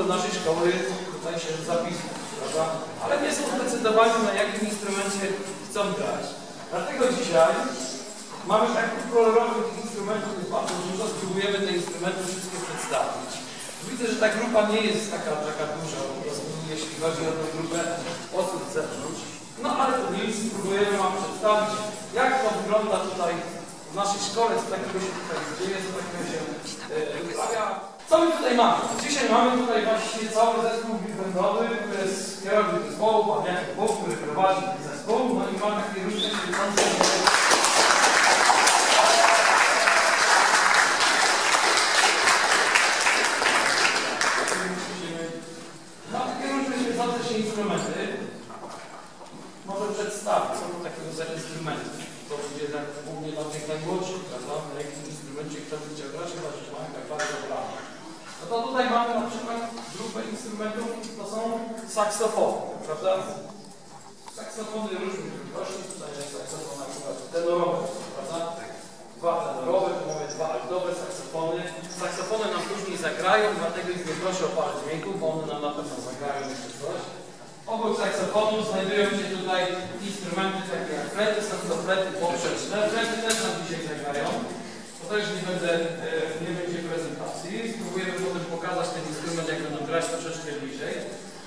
do naszej szkoły tutaj się zapisać, prawda? Ale nie są zdecydowani na jakim instrumencie chcą grać. Dlatego dzisiaj mamy takich kolorowych instrumentów jest bardzo dużo, spróbujemy te instrumenty wszystkie przedstawić. Widzę, że ta grupa nie jest taka, taka duża jeśli chodzi o tę grupę osób z zewnątrz. No ale to nic, spróbujemy Wam przedstawić, jak to wygląda tutaj w naszej szkole, co takiego się tutaj dzieje, co takiego się e. Co my tutaj mamy? Dzisiaj mamy tutaj właśnie cały zespół big-bandowy, który jest kierownik zespołu, pan Jakub Bóg, który prowadzi ten zespół, no i ma takie różne świecące Ma takie różne świecące się instrumenty. Może przedstawić, co to takiego za instrumenty. To będzie tak głównie dla tych najmłodszych, prawda? Na jakim instrumencie kto będzie grać, chyba że mają tak bardzo bramy. No to tutaj mamy na przykład grupę instrumentów, to są saksofony, prawda? Saksofony różnych wielkości, tutaj jest saksofon przykład tenorowy, prawda? Dwa tenorowe, tu mamy dwa altowe saksofony. Saksofony nam później zagrają, dlatego ich nie proszę o parę dźwięków, bo one nam na pewno zagrają jeszcze coś. Obok saksofonu znajdują się tutaj instrumenty takie jak flety, saksoflety poprzeczne. Flety też nam dzisiaj zagrają. To też nie, będę, e, nie będzie prezentacji. Spróbujemy potem pokazać ten instrument, jak będą grać troszeczkę bliżej.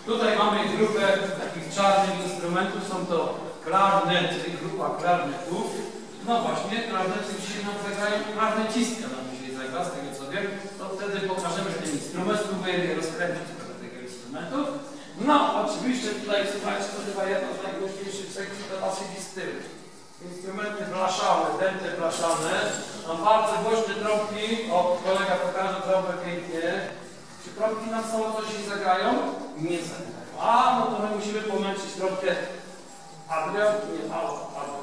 Tutaj mamy grupę takich czarnych instrumentów. Są to klarnety, grupa klarnetów. No właśnie, klarnety dzisiaj nam zagrają, klarnecistka nam dzisiaj zagra, z tego co wiem. To wtedy pokażemy ten instrument, spróbujemy je rozkręcić do tego instrumentu. No, oczywiście tutaj słuchajcie, to chyba jedna z najgłośniejszych sekcji to tyłu. Instrumenty blaszane, dęte blaszane. Mam bardzo głośne trąbki. O, kolega pokaże trąbę pięknie. Czy trąbki nam są coś i zagrają? Nie. A, no to my musimy pomęczyć trąbkę. Adrian? Nie, Ała, Ała.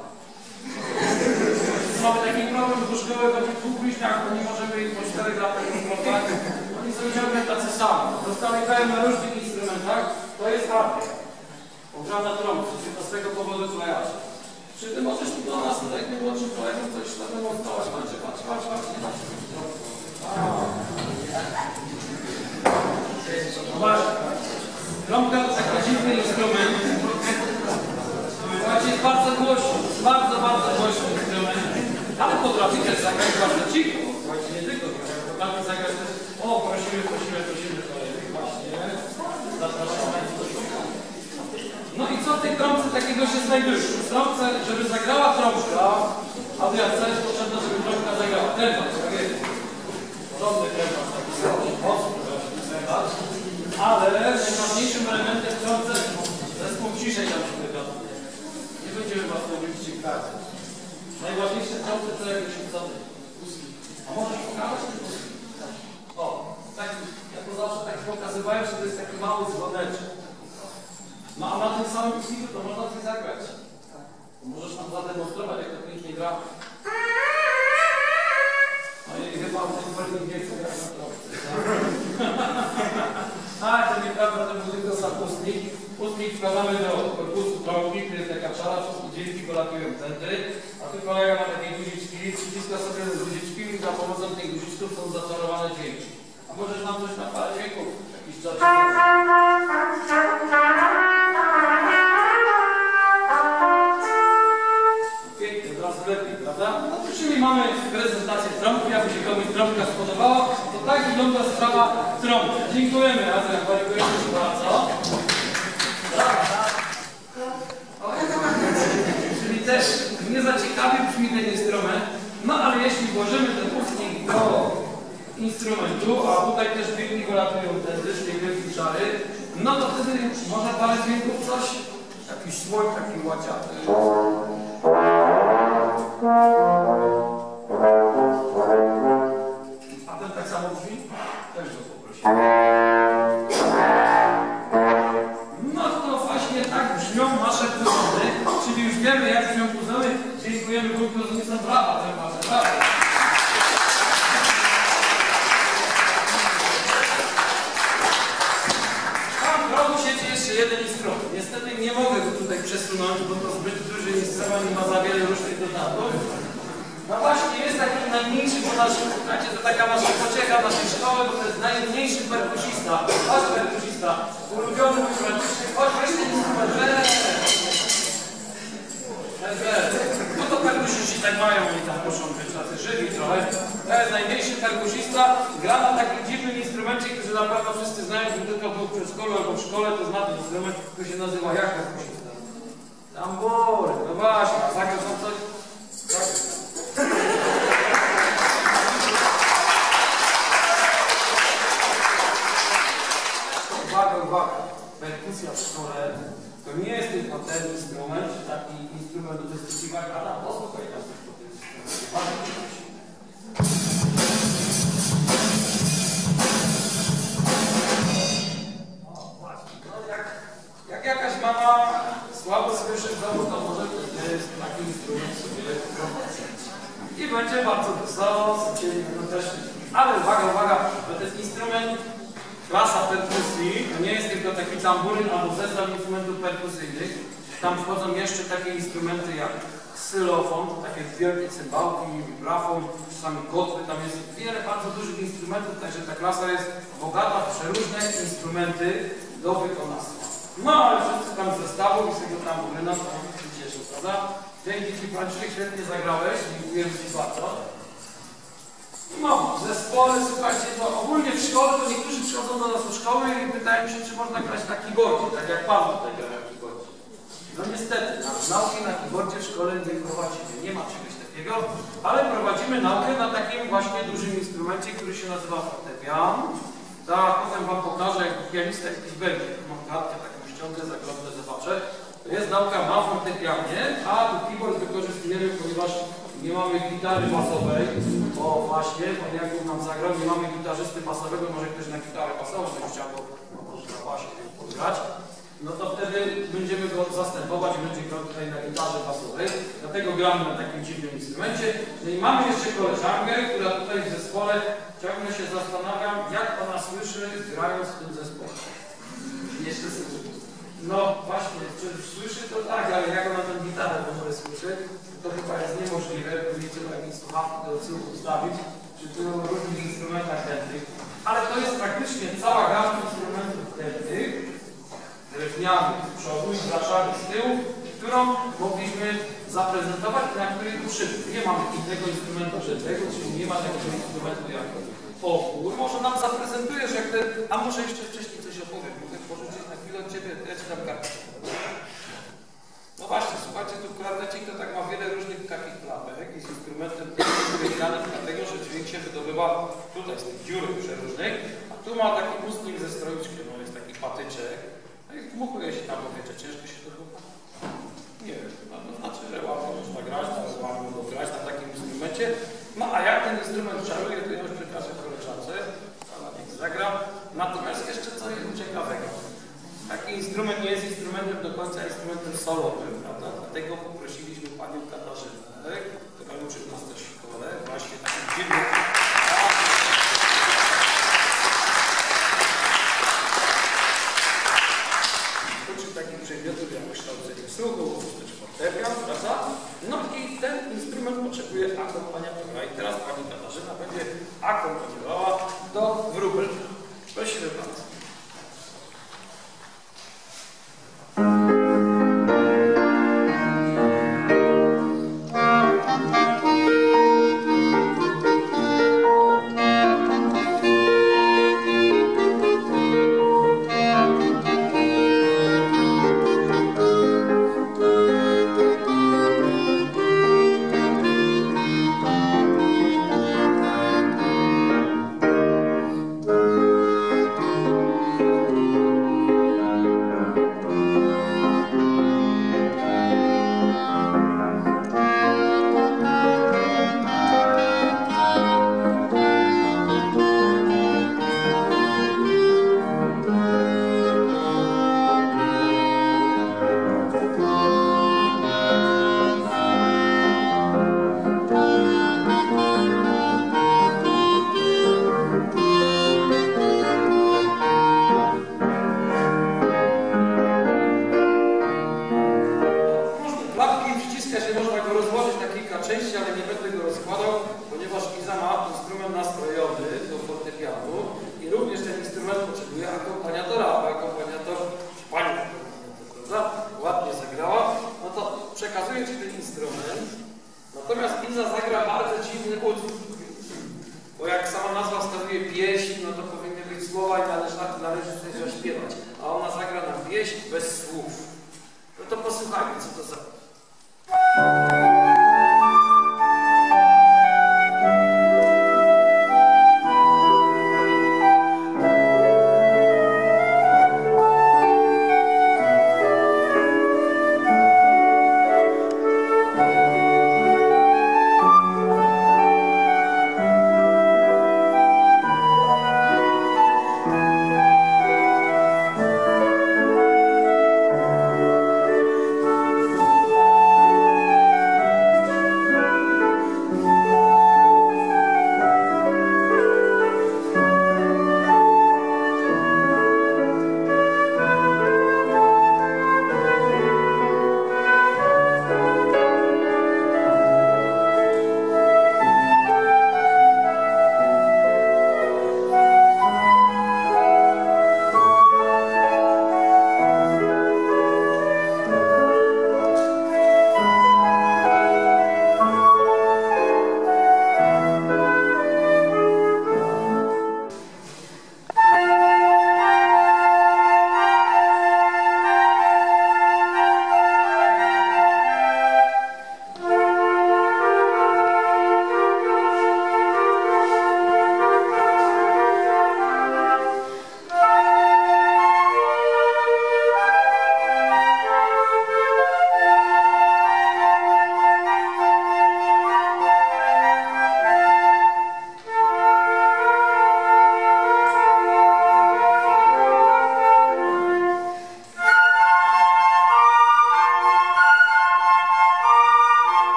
Mamy taki problem, bo szkoły będzie dwóch bliźniaków, nie możemy ich po 4 latach kontrolować. Oni są ciągle tacy sami. Rozstawiają na różnych instrumentach. To jest harpia. Pogrzana trąbka, czyli to z tego powodu kojarzy. Czy ty możesz tu do nas tutaj młodszym kolegom coś na demonstrować? Patrz, patrz, patrz, patrz, nie patrz. Właśnie. Trąbka to taki dziwny instrument. Słuchajcie, jest bardzo głośny, bardzo, bardzo głośny instrument. Ale potrafi też zagrać bardzo cicho. Słuchajcie, nie tylko potrafi zagrać też... O, prosimy, prosimy, prosimy właśnie. Zapraszamy. No i co w tej trąbce takiego się znajduje? W trąbce, żeby zagrała trąbka, a tu jak jest potrzebne, żeby trąbka zagrała. Trębacz, tak jest. Mocny trębacz. Ale najważniejszym elementem w trąbce zespół ciszej nam się. Nie będziemy was mówić grać. Najważniejsze trąbce to jakieś świecone ustki. A możesz pokazać ten ustki? O, taki, ja to zawsze tak pokazywałem, że to jest taki mały dzwoneczek. No a na tym samym ustniku to można coś zagrać. Możesz nam zademonstrować, jak to pięknie gra. No i chyba w tym wolnym nie chce grać na trąbce. A, to nieprawda, to był tylko sam ustnik. Ustnik wkładamy do korpusu trąbki, który jest taka czara, wszystkie dźwięki polatują tędy. A tu kolega ma takie guziczki, przyciska sobie te guziczki i za pomocą tych guziczków są zaczarowane dźwięki. A możesz nam coś na parę dźwięków? Jakiś. Pięknie, teraz lepiej, prawda? No to czyli mamy prezentację trąbki, aby się komuś trąbka spodobała, to tak wygląda sprawa trąbki. Dziękujemy, Adrian, dziękujemy bardzo. Czyli też nie za ciekawie brzmi ten instrument, no ale jeśli włożymy ten ustnik do instrumentu, a tutaj też dźwięki wylatują tędy, z tej wielkiej czary, no to wtedy można parę dźwięków coś, jakiś słoń taki łaciaty. A ten tak samo brzmi? Też go poprosimy. No tak czyli wiemy jak brzmią. Dziękujemy grupie Rozumisa. Brawa, ten wasze, brawa. Tam rogu siedzi jeszcze jeden instrument. Niestety nie mogę go tutaj przesunąć, bo to zbyt duży instrument i ma za wiele różnych dodatków. No właśnie, jest taki najmniejszy, bo nasz, słuchajcie, to taka nasza pociecha naszej szkoły, bo to jest najmniejszy perkusista. Chodź perkusista, ulubiony perkusista, weź ten instrument, no to perkusiści tak mają, oni tam muszą być tacy żywi trochę. To jest najmniejszy perkusista, gra na takim dziwnym instrumencie, który na wszyscy znają, gdy tylko był w przedszkolu albo w szkole, to zna ten instrument, który się nazywa jak perkusista? Tambory, no właśnie, a zagrał tam coś? Tak. Uwaga, uwaga, perkusja w szkole to nie jest tylko ten instrument, taki instrument do dyskusji Adam, posłuchaj tamburyn albo zestaw instrumentów perkusyjnych. Tam wchodzą jeszcze takie instrumenty jak ksylofon, takie wielkie cymbałki, vibrafon, czasami kotły, tam jest wiele bardzo dużych instrumentów, także ta klasa jest bogata w przeróżne instrumenty do wykonawstwa. No ale wszyscy tam zestawu i z tego tamburyna to się cieszą, prawda? Dzięki Ci Franciszek, świetnie zagrałeś, dziękuję Ci bardzo. No, zespoły, słuchajcie, to ogólnie w szkole to niektórzy przychodzą do nas do szkoły i pytają się, czy można grać na keyboardzie, tak jak Pan tutaj gra. No niestety, na, nauki na keyboardzie w szkole nie prowadzimy, nie ma czegoś takiego, ale prowadzimy naukę na takim właśnie dużym instrumencie, który się nazywa fortepian. Tak, potem Wam pokażę, jak pianista jakiś będzie. Mam kartkę taką ściągę, zaglądnę, zobaczę. To jest nauka na fortepianie, a tu keyboard wykorzystujemy, ponieważ nie mamy gitary basowej, bo właśnie, bo jakby nam zagrał, nie mamy gitarzysty basowego, może ktoś na gitarę basową będzie chciał, bo może na basie no to wtedy będziemy go zastępować, będzie grał tutaj na gitarze basowej, dlatego gramy na takim dziwnym instrumencie. No i mamy jeszcze koleżankę, która tutaj w zespole, ciągle się zastanawiam, jak ona słyszy, grając w tym zespole. Jeszcze słyszy. No właśnie, czy słyszy to tak, ale jak ona tę gitarę w ogóle słyszy, to chyba jest niemożliwe, bo wiecie, jakieś słuchawki do tyłu ustawić, przy tylu różnych instrumentach dętych. Ale to jest praktycznie cała gama instrumentów dętych, drewnianych z przodu i z tyłu, którą mogliśmy zaprezentować, na której uczymy. Nie mamy innego instrumentu dętego, czyli nie ma takiego instrumentu jak opór. Może nam zaprezentujesz, jak ten, a może jeszcze wcześniej coś opowiem, mogę pożyczyć na chwilę od Ciebie, ja Ci dam kartę. No właśnie, słuchajcie, tu klarnecik to tak ma wiele różnych takich klapek i z instrumentem wygrany dlatego, że dźwięk się wydobywa tutaj z tych dziur przeróżnych, a tu ma taki ustnik ze stroiczkiem, no jest taki patyczek, dmuchuje się tam, ciężko się to dmucha. Nie no, to znaczy, że łatwo można grać, ale łatwo go grać na takim instrumencie. No a jak ten instrument czaruje, to ja już przekażę koleżance, ona niech zagra. Natomiast jeszcze coś ciekawego. Taki instrument nie jest instrumentem do końca instrumentem solowym,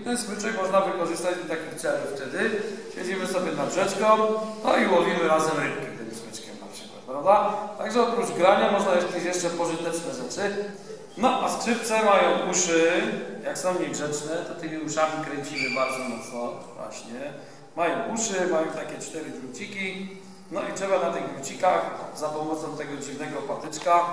I ten smyczek można wykorzystać do takich celów wtedy. Siedzimy sobie nad rzeczką, no i łowimy razem rybki tym smyczkiem na przykład, prawda? Także oprócz grania można jakieś jeszcze pożyteczne rzeczy. No, a skrzypce mają uszy, jak są niegrzeczne, to tymi uszami kręcimy bardzo mocno, właśnie. Mają uszy, mają takie cztery druciki, no i trzeba na tych drucikach za pomocą tego dziwnego patyczka,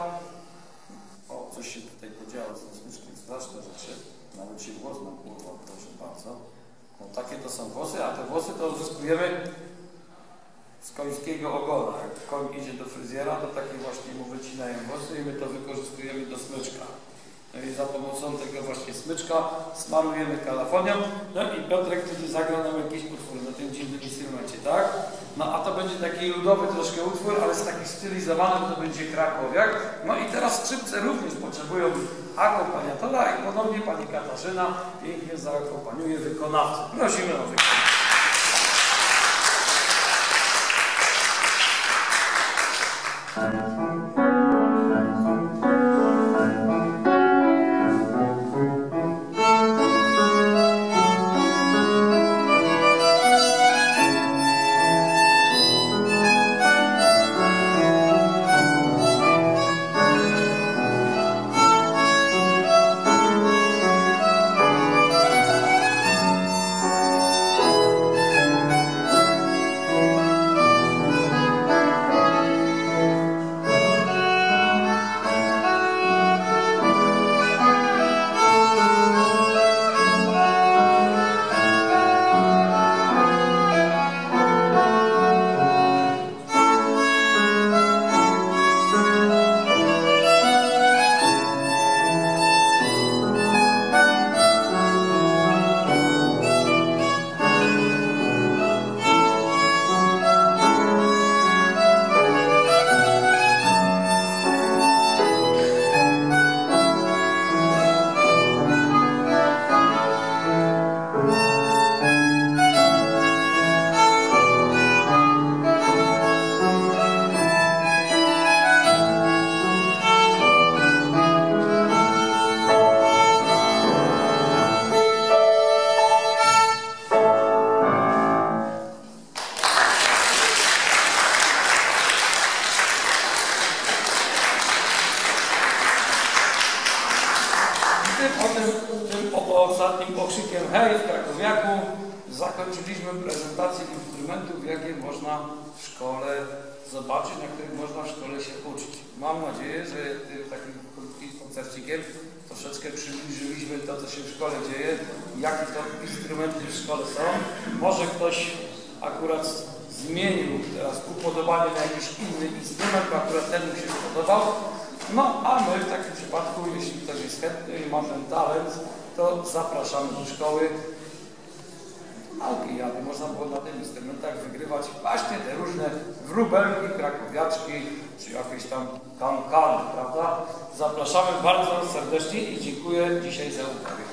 o, coś się tutaj podziało z tym smyczkiem, straszne rzeczy, nawet się włos na kurwa, proszę bardzo. No takie to są włosy, a te włosy to uzyskujemy z końskiego ogona. Jak koń idzie do fryzjera, to takie właśnie mu wycinają włosy i my to wykorzystujemy do smyczka. No i za pomocą tego właśnie smyczka smarujemy kalafonią. No i Piotrek wtedy zagra nam jakiś utwór na tym dziwnym instrumencie, tak? No a to będzie taki ludowy troszkę utwór, ale z taki stylizowany, to będzie krakowiak. No i teraz skrzypce również potrzebują akompaniatora i ponownie pani Katarzyna pięknie zaakompaniuje wykonawcę. Prosimy o wykonanie. I przybliżyliśmy to, co się w szkole dzieje, jakie to instrumenty w szkole są. Może ktoś akurat zmienił teraz upodobanie na jakiś inny instrument, bo akurat ten mu się spodobał. No, a my w takim przypadku, jeśli ktoś jest chętny i ma ten talent, to zapraszamy do szkoły. Nauki, aby można było na tych instrumentach wygrywać właśnie te różne wróbelki, krakowiaczki, czy jakieś tam kankany, prawda? Zapraszamy bardzo serdecznie i dziękuję dzisiaj za uwagę.